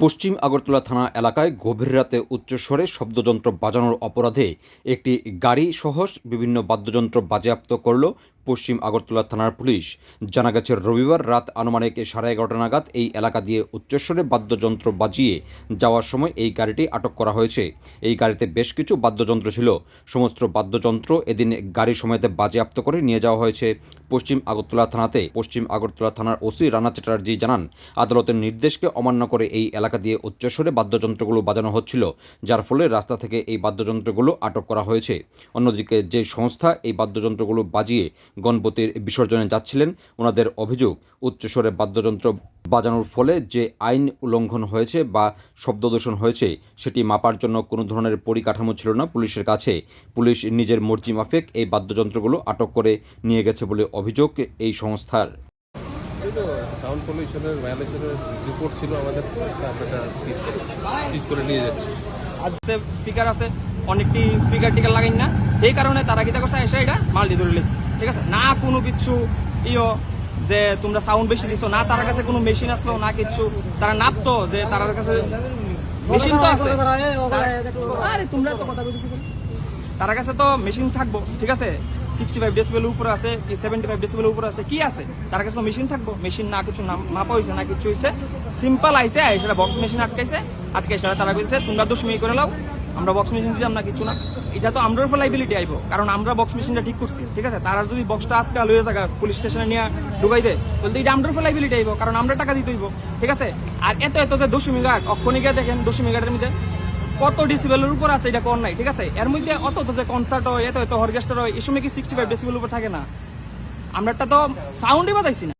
পশ্চিম আগরতলা থানা এলাকায় গভীর রাতে উচ্চস্বরে শব্দযন্ত্র বাজানোর অপরাধে একটি গাড়ি সহ বিভিন্ন বাদ্যযন্ত্র বাজেয়াপ্ত করল পশ্চিম আগরতলা থানার পুলিশ। জানা গেছে, রবিবার রাত আনুমানিক সাড়ে এগারোটা নাগাদ এই এলাকা দিয়ে উচ্চস্বরে বাদ্যযন্ত্র বাজিয়ে যাওয়ার সময় এই গাড়িটি আটক করা হয়েছে। এই গাড়িতে বেশ কিছু বাদ্যযন্ত্র ছিল। সমস্ত বাদ্যযন্ত্র এদিন গাড়ি সমেতে বাজেয়াপ্ত করে নিয়ে যাওয়া হয়েছে। পশ্চিম আগরতলা থানাতে পশ্চিম আগরতলা থানার ওসি রানা চ্যাটার্জি জানান, আদালতের নির্দেশকে অমান্য করে এই এলাকা দিয়ে উচ্চস্বরে বাদ্যযন্ত্রগুলো বাজানো হচ্ছিল, যার ফলে রাস্তা থেকে এই বাদ্যযন্ত্রগুলো আটক করা হয়েছে। অন্যদিকে যে সংস্থা এই বাদ্যযন্ত্রগুলো বাজিয়ে গণপতির বিসর্জনে যাচ্ছিলেন, ওনাদের অভিযোগ, উচ্চস্বরে বাদ্যযন্ত্র বাজানোর ফলে যে আইন উল্লঙ্ঘন হয়েছে বা শব্দদূষণ হয়েছে, সেটি মাপার জন্য কোনো ধরনের পরিকাঠামো ছিল না পুলিশের কাছে। পুলিশ নিজের মর্জি মাফিক এই বাদ্যযন্ত্রগুলো আটক করে নিয়ে গেছে বলে অভিযোগ এই সংস্থার। তো সাউন্ড পলিউশনের ভায়োলেশনের রিপোর্ট ছিল আমাদের সিজ করে নিয়ে যাচ্ছি। আছে স্পিকার আছে, অনেকটি স্পিকার টিকার লাগাই না। এই কারণে তারা কিতা করছে, এসে এটা মাল দিয়ে ধরে ঠিক আছে? না কোনো কিছু ইয়ো যে তোমরা সাউন্ড বেশি দিছো, না তার কাছে কোনো মেশিন আসলো, না কিছু। তারা নাপতো যে তার কাছে মেশিন তো আছে। আরে তার কাছে তো মেশিন থাকব, ঠিক আছে? সিক্সটি ফাইভ আছে কি সেভেন্টি ফাইভ আছে, কি আছে? তার কাছে তো মেশিন থাকব। মেশিন না কিছু মাপা হয়েছে না কিছু হয়েছে সিম্পল আইসে সেটা বক্স মেশিন আটকাইছে আটকাইছে তারা তোমরা করে আমরা বক্স মেশিন দিতাম না কিছু না। এটা তো আমরার উপর লাইবিলিটি আইব, কারণ আমরা বক্স মেশিনটা ঠিক করছি, ঠিক আছে? তারা যদি বক্সটা আজকে লয়ে যাগা পুলিশ স্টেশনে নিয়ে ঢুকাই দেয়, তাহলে এটা আমরার উপর লাইবিলিটি আইব, কারণ আমরা টাকা দিতে হইব, ঠিক আছে? আর এত এত যে দশমী ঘাট অক্ষণি দেখেন দশমী ঘাটের মধ্যে কত ডিসিবেলের উপর আছে এটা কোন নাই, ঠিক আছে? এর মধ্যে অত তো যে কনসার্ট হয়, এত এত অর্কেস্ট্রা হয় এই সময় কি সিক্সটি ফাইভ ডিসিবেলের উপর থাকে না? আমরাটা তো সাউন্ডই বাজাইছি না।